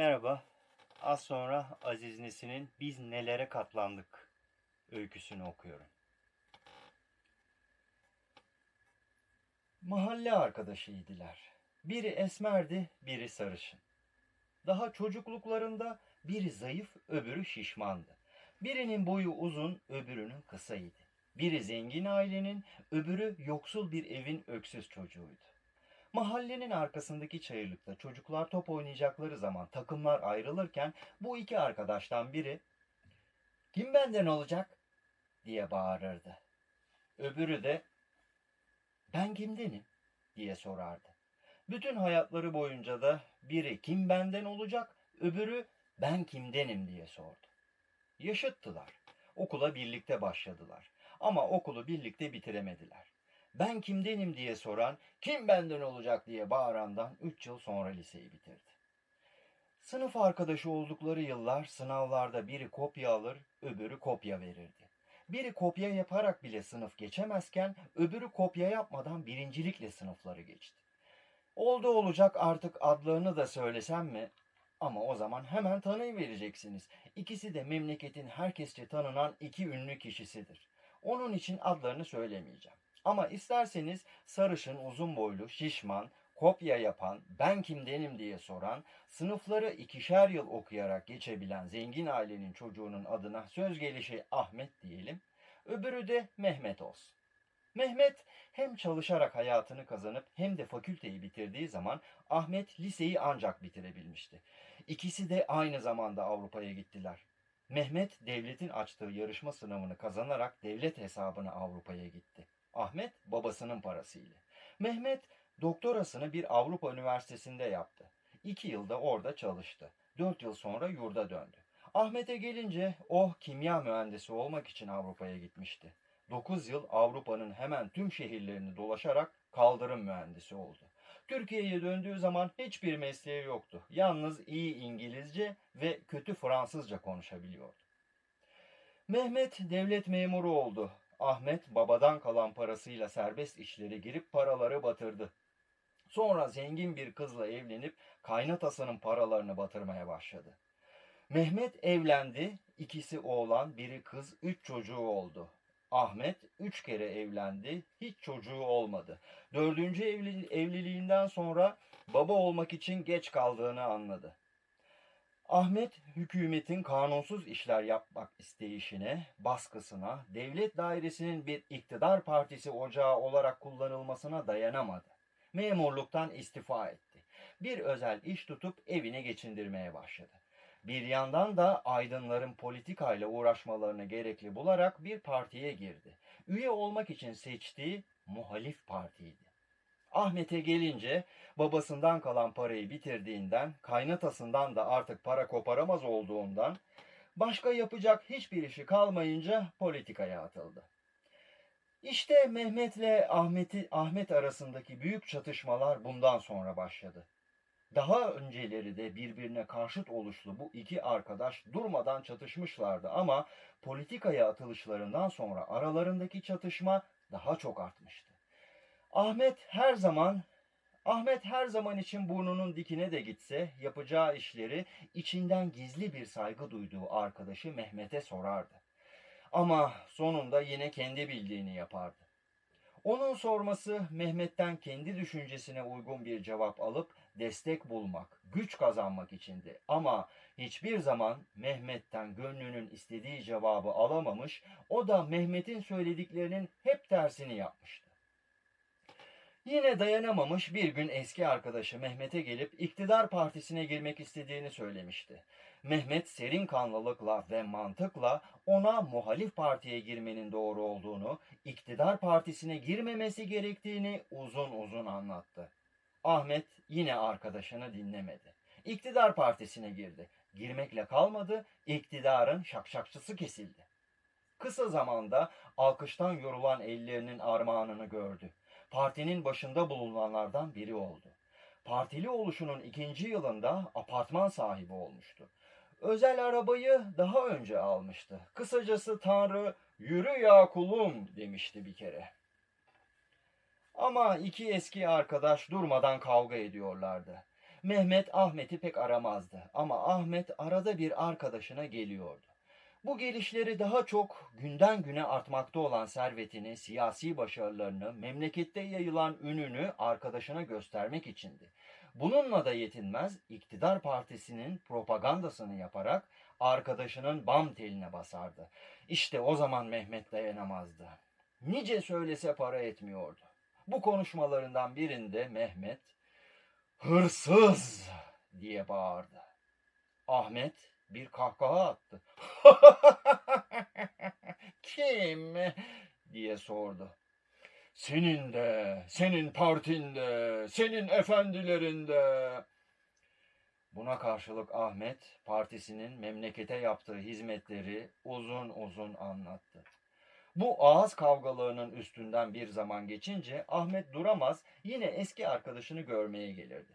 Merhaba. Az sonra Aziz Nesin'in Biz Nelere Katlandık öyküsünü okuyorum. Mahalle arkadaşıydılar. Biri esmerdi, biri sarışın. Daha çocukluklarında biri zayıf, öbürü şişmandı. Birinin boyu uzun, öbürünün kısaydı. Biri zengin ailenin, öbürü yoksul bir evin öksüz çocuğuydu. Mahallenin arkasındaki çayırlıkta çocuklar top oynayacakları zaman takımlar ayrılırken bu iki arkadaştan biri "Kim benden olacak?" diye bağırırdı. Öbürü de "Ben kimdenim?" diye sorardı. Bütün hayatları boyunca da biri "Kim benden olacak?" öbürü "Ben kimdenim?" diye sordu. Yaşıttılar. Okula birlikte başladılar. Ama okulu birlikte bitiremediler. Ben kimdenim diye soran, kim benden olacak diye bağırandan 3 yıl sonra liseyi bitirdi. Sınıf arkadaşı oldukları yıllar sınavlarda biri kopya alır, öbürü kopya verirdi. Biri kopya yaparak bile sınıf geçemezken öbürü kopya yapmadan birincilikle sınıfları geçti. Oldu olacak artık adlarını da söylesem mi? Ama o zaman hemen tanıyıvereceksiniz. İkisi de memleketin herkesçe tanınan iki ünlü kişisidir. Onun için adlarını söylemeyeceğim. Ama isterseniz sarışın, uzun boylu, şişman, kopya yapan, ben kimdenim diye soran, sınıfları ikişer yıl okuyarak geçebilen zengin ailenin çocuğunun adına söz gelişi Ahmet diyelim, öbürü de Mehmet olsun. Mehmet hem çalışarak hayatını kazanıp hem de fakülteyi bitirdiği zaman Ahmet liseyi ancak bitirebilmişti. İkisi de aynı zamanda Avrupa'ya gittiler. Mehmet devletin açtığı yarışma sınavını kazanarak devlet hesabına Avrupa'ya gitti. Ahmet babasının parasıyla. Mehmet doktorasını bir Avrupa üniversitesinde yaptı. İki yılda orada çalıştı. Dört yıl sonra yurda döndü. Ahmet'e gelince o kimya mühendisi olmak için Avrupa'ya gitmişti. Dokuz yıl Avrupa'nın hemen tüm şehirlerini dolaşarak kaldırım mühendisi oldu. Türkiye'ye döndüğü zaman hiçbir mesleği yoktu. Yalnız iyi İngilizce ve kötü Fransızca konuşabiliyordu. Mehmet devlet memuru oldu. Ahmet babadan kalan parasıyla serbest işlere girip paraları batırdı. Sonra zengin bir kızla evlenip kaynatasının paralarını batırmaya başladı. Mehmet evlendi, ikisi oğlan, biri kız, üç çocuğu oldu. Ahmet üç kere evlendi, hiç çocuğu olmadı. Dördüncü evli, evliliğinden sonra baba olmak için geç kaldığını anladı. Ahmet hükümetin kanunsuz işler yapmak isteyişine, baskısına, devlet dairesinin bir iktidar partisi ocağı olarak kullanılmasına dayanamadı. Memurluktan istifa etti. Bir özel iş tutup evini geçindirmeye başladı. Bir yandan da aydınların politikayla uğraşmalarını gerekli bularak bir partiye girdi. Üye olmak için seçtiği muhalif partiydi. Ahmet'e gelince babasından kalan parayı bitirdiğinden, kaynatasından da artık para koparamaz olduğundan, başka yapacak hiçbir işi kalmayınca politikaya atıldı. İşte Mehmet'le Ahmet'i Ahmet arasındaki büyük çatışmalar bundan sonra başladı. Daha önceleri de birbirine karşıt oluşlu bu iki arkadaş durmadan çatışmışlardı ama politikaya atılışlarından sonra aralarındaki çatışma daha çok artmıştı. Ahmet her zaman Ahmet her zaman için burnunun dikine de gitse yapacağı işleri içinden gizli bir saygı duyduğu arkadaşı Mehmet'e sorardı. Ama sonunda yine kendi bildiğini yapardı. Onun sorması Mehmet'ten kendi düşüncesine uygun bir cevap alıp destek bulmak, güç kazanmak içindi. Ama hiçbir zaman Mehmet'ten gönlünün istediği cevabı alamamış, o da Mehmet'in söylediklerinin hep tersini yapmıştı. Yine dayanamamış bir gün eski arkadaşı Mehmet'e gelip iktidar partisine girmek istediğini söylemişti. Mehmet serin kanlılıkla ve mantıkla ona muhalif partiye girmenin doğru olduğunu, iktidar partisine girmemesi gerektiğini uzun uzun anlattı. Ahmet yine arkadaşını dinlemedi. İktidar partisine girdi. Girmekle kalmadı, iktidarın şakşakçısı kesildi. Kısa zamanda alkıştan yorulan ellerinin armağanını gördü. Partinin başında bulunanlardan biri oldu. Partili oluşunun ikinci yılında apartman sahibi olmuştu. Özel arabayı daha önce almıştı. Kısacası Tanrı yürü ya kulum demişti bir kere. Ama iki eski arkadaş durmadan kavga ediyorlardı. Mehmet Ahmet'i pek aramazdı ama Ahmet arada bir arkadaşına geliyordu. Bu gelişleri daha çok günden güne artmakta olan servetini, siyasi başarılarını, memlekette yayılan ününü arkadaşına göstermek içindi. Bununla da yetinmez, iktidar partisinin propagandasını yaparak arkadaşının bam teline basardı. İşte o zaman Mehmet dayanamazdı. Nice söylese para etmiyordu. Bu konuşmalarından birinde Mehmet hırsız diye bağırdı. Ahmet bir kahkaha attı. Kim? diye sordu. Senin de, senin partinde, senin efendilerinde. Buna karşılık Ahmet partisinin memlekete yaptığı hizmetleri uzun uzun anlattı. Bu ağız kavgalarının üstünden bir zaman geçince Ahmet duramaz yine eski arkadaşını görmeye gelirdi.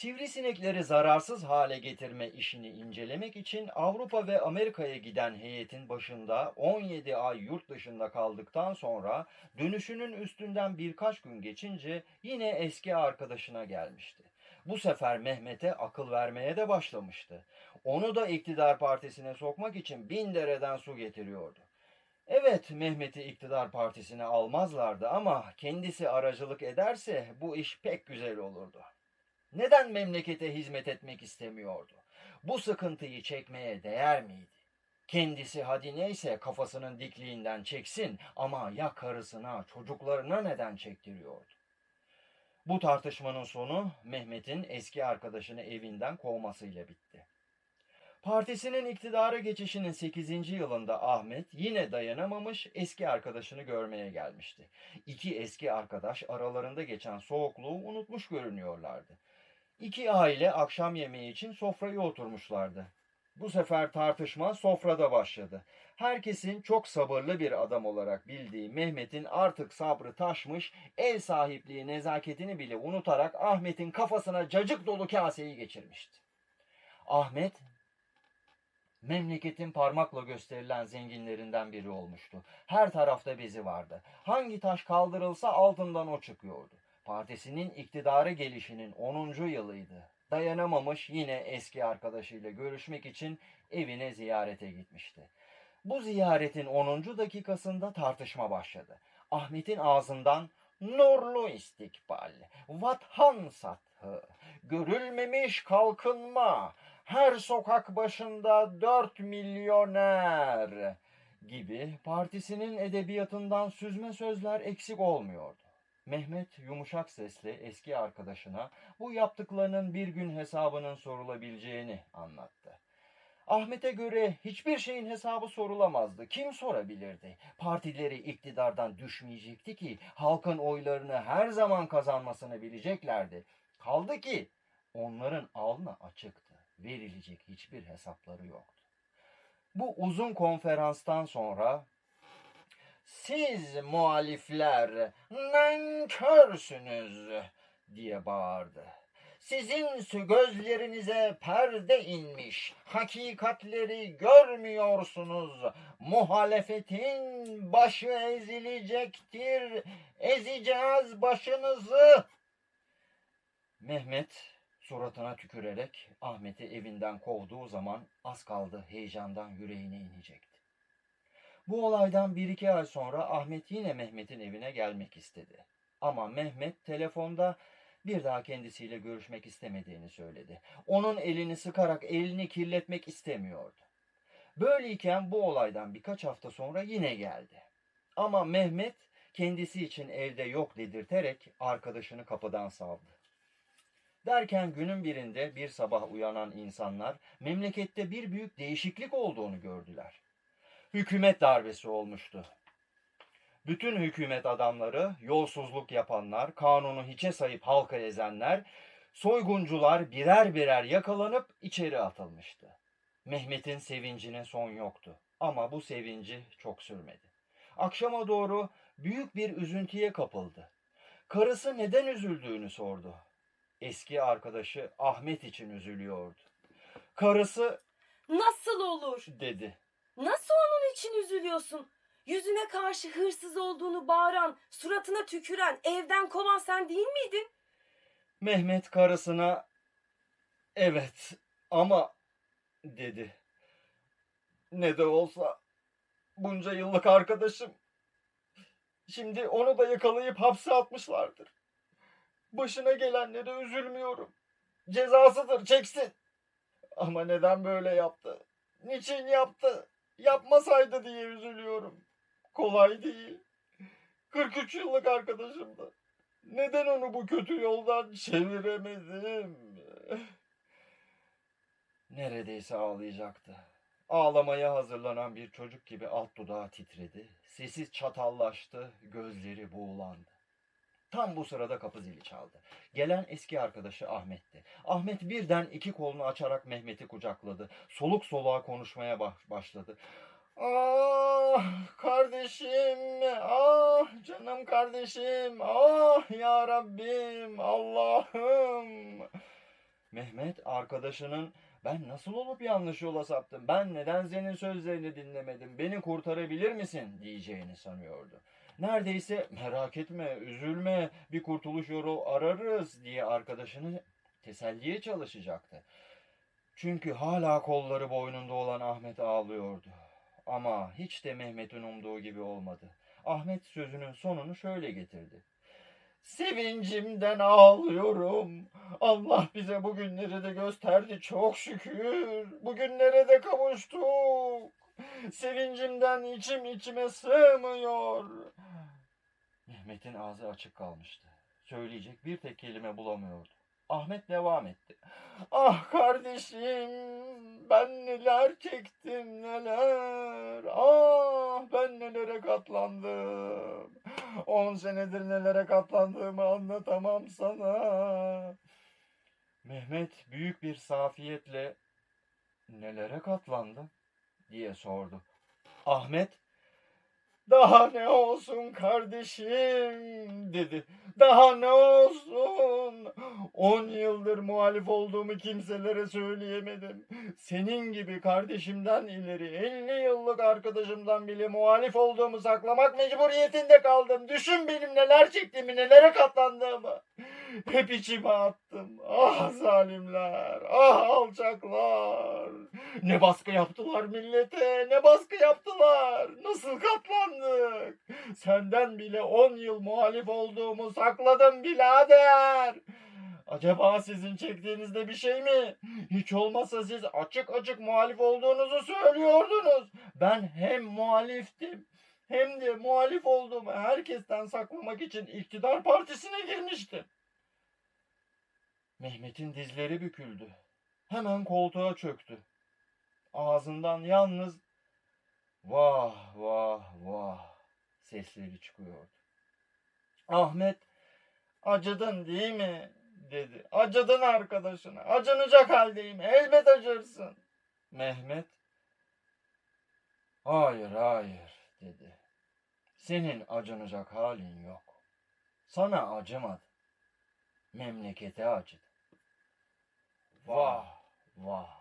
Sivrisinekleri zararsız hale getirme işini incelemek için Avrupa ve Amerika'ya giden heyetin başında 17 ay yurt dışında kaldıktan sonra dönüşünün üstünden birkaç gün geçince yine eski arkadaşına gelmişti. Bu sefer Mehmet'e akıl vermeye de başlamıştı. Onu da iktidar partisine sokmak için bin dereden su getiriyordu. Evet Mehmet'i iktidar partisine almazlardı ama kendisi aracılık ederse bu iş pek güzel olurdu. Neden memlekete hizmet etmek istemiyordu? Bu sıkıntıyı çekmeye değer miydi? Kendisi hadi neyse kafasının dikliğinden çeksin ama ya karısına, çocuklarına neden çektiriyordu? Bu tartışmanın sonu Mehmet'in eski arkadaşını evinden kovmasıyla bitti. Partisinin iktidara geçişinin 8. yılında Ahmet yine dayanamamış eski arkadaşını görmeye gelmişti. İki eski arkadaş aralarında geçen soğukluğu unutmuş görünüyorlardı. İki aile akşam yemeği için sofraya oturmuşlardı. Bu sefer tartışma sofrada başladı. Herkesin çok sabırlı bir adam olarak bildiği Mehmet'in artık sabrı taşmış, el sahipliği nezaketini bile unutarak Ahmet'in kafasına cacık dolu kaseyi geçirmişti. Ahmet memleketin parmakla gösterilen zenginlerinden biri olmuştu. Her tarafta bezi vardı. Hangi taş kaldırılsa altından o çıkıyordu. Partisinin iktidara gelişinin 10. yılıydı. Dayanamamış yine eski arkadaşıyla görüşmek için evine ziyarete gitmişti. Bu ziyaretin 10. dakikasında tartışma başladı. Ahmet'in ağzından nurlu istikbal, vatan sathı, görülmemiş kalkınma, her sokak başında dört milyoner gibi partisinin edebiyatından süzme sözler eksik olmuyordu. Mehmet yumuşak sesle eski arkadaşına bu yaptıklarının bir gün hesabının sorulabileceğini anlattı. Ahmet'e göre hiçbir şeyin hesabı sorulamazdı. Kim sorabilirdi? Partileri iktidardan düşmeyecekti ki halkın oylarını her zaman kazanmasını bileceklerdi. Kaldı ki onların alnı açıktı. Verilecek hiçbir hesapları yoktu. Bu uzun konferanstan sonra siz muhalifler nankörsünüz diye bağırdı. Sizin gözlerinize perde inmiş, hakikatleri görmüyorsunuz. Muhalefetin başı ezilecektir, ezeceğiz başınızı. Mehmet suratına tükürerek Ahmet'i evinden kovduğu zaman az kaldı heyecandan yüreğine inecekti. Bu olaydan bir iki ay sonra Ahmet yine Mehmet'in evine gelmek istedi. Ama Mehmet telefonda bir daha kendisiyle görüşmek istemediğini söyledi. Onun elini sıkarak elini kirletmek istemiyordu. Böyleyken bu olaydan birkaç hafta sonra yine geldi. Ama Mehmet kendisi için evde yok dedirterek arkadaşını kapıdan savdı. Derken günün birinde bir sabah uyanan insanlar memlekette bir büyük değişiklik olduğunu gördüler. Hükümet darbesi olmuştu. Bütün hükümet adamları, yolsuzluk yapanlar, kanunu hiçe sayıp halka ezenler, soyguncular birer birer yakalanıp içeri atılmıştı. Mehmet'in sevincine son yoktu ama bu sevinci çok sürmedi. Akşama doğru büyük bir üzüntüye kapıldı. Karısı neden üzüldüğünü sordu. Eski arkadaşı Ahmet için üzülüyordu. Karısı Nasıl olur? dedi. Nasıl onun için üzülüyorsun? Yüzüne karşı hırsız olduğunu bağıran, suratına tüküren, evden kovan sen değil miydin? Mehmet karısına evet ama dedi. Ne de olsa bunca yıllık arkadaşım. Şimdi onu da yakalayıp hapse atmışlardır. Başına gelenlere üzülmüyorum. Cezasıdır çeksin. Ama neden böyle yaptı? Niçin yaptı? Yapmasaydı diye üzülüyorum. Kolay değil. 43 yıllık arkadaşımdı. Neden onu bu kötü yoldan çeviremedim? Neredeyse ağlayacaktı. Ağlamaya hazırlanan bir çocuk gibi alt dudağı titredi. Sesi çatallaştı, gözleri buğulandı. Tam bu sırada kapı zili çaldı. Gelen eski arkadaşı Ahmet'ti. Ahmet birden iki kolunu açarak Mehmet'i kucakladı. Soluk soluğa konuşmaya baş- başladı. Ah kardeşim, ah canım kardeşim, ah ya Rabbim, Allah'ım. Mehmet arkadaşının ben nasıl olup yanlış yola saptım, ben neden senin sözlerini dinlemedim, beni kurtarabilir misin diyeceğini sanıyordu. Neredeyse merak etme, üzülme, bir kurtuluş yolu ararız diye arkadaşını teselliye çalışacaktı. Çünkü hala kolları boynunda olan Ahmet ağlıyordu. Ama hiç de Mehmet'in umduğu gibi olmadı. Ahmet sözünün sonunu şöyle getirdi. Sevincimden ağlıyorum. Allah bize bugünleri de gösterdi çok şükür. Bugünlere de kavuştuk. Sevincimden içim içime sığmıyor. Mehmet'in ağzı açık kalmıştı. Söyleyecek bir tek kelime bulamıyordu. Ahmet devam etti. Ah kardeşim ben neler çektim neler. Ah ben nelere katlandım. On senedir nelere katlandığımı anlatamam sana. Mehmet büyük bir safiyetle nelere katlandın diye sordu. Ahmet daha ne olsun kardeşim dedi. Daha ne olsun? On yıldır muhalif olduğumu kimselere söyleyemedim. Senin gibi kardeşimden ileri 50 yıllık arkadaşımdan bile muhalif olduğumu saklamak mecburiyetinde kaldım. Düşün benim neler çektiğimi, nelere katlandığımı. Hep içime attım. Ah zalimler, ah alçaklar. Ne baskı yaptılar millete, ne baskı yaptılar. Nasıl katlandık? Senden bile 10 yıl muhalif olduğumu sakladım birader. Acaba sizin çektiğinizde bir şey mi? Hiç olmazsa siz açık açık muhalif olduğunuzu söylüyordunuz. Ben hem muhaliftim hem de muhalif olduğumu herkesten saklamak için iktidar partisine girmiştim. Mehmet'in dizleri büküldü. Hemen koltuğa çöktü. Ağzından yalnız vah vah vah sesleri çıkıyordu. Ahmet acıdın değil mi? dedi. Acıdın arkadaşına. Acınacak haldeyim. Elbet acırsın. Mehmet hayır hayır dedi. Senin acınacak halin yok. Sana acımadı. Memlekete acıdı. Vah vah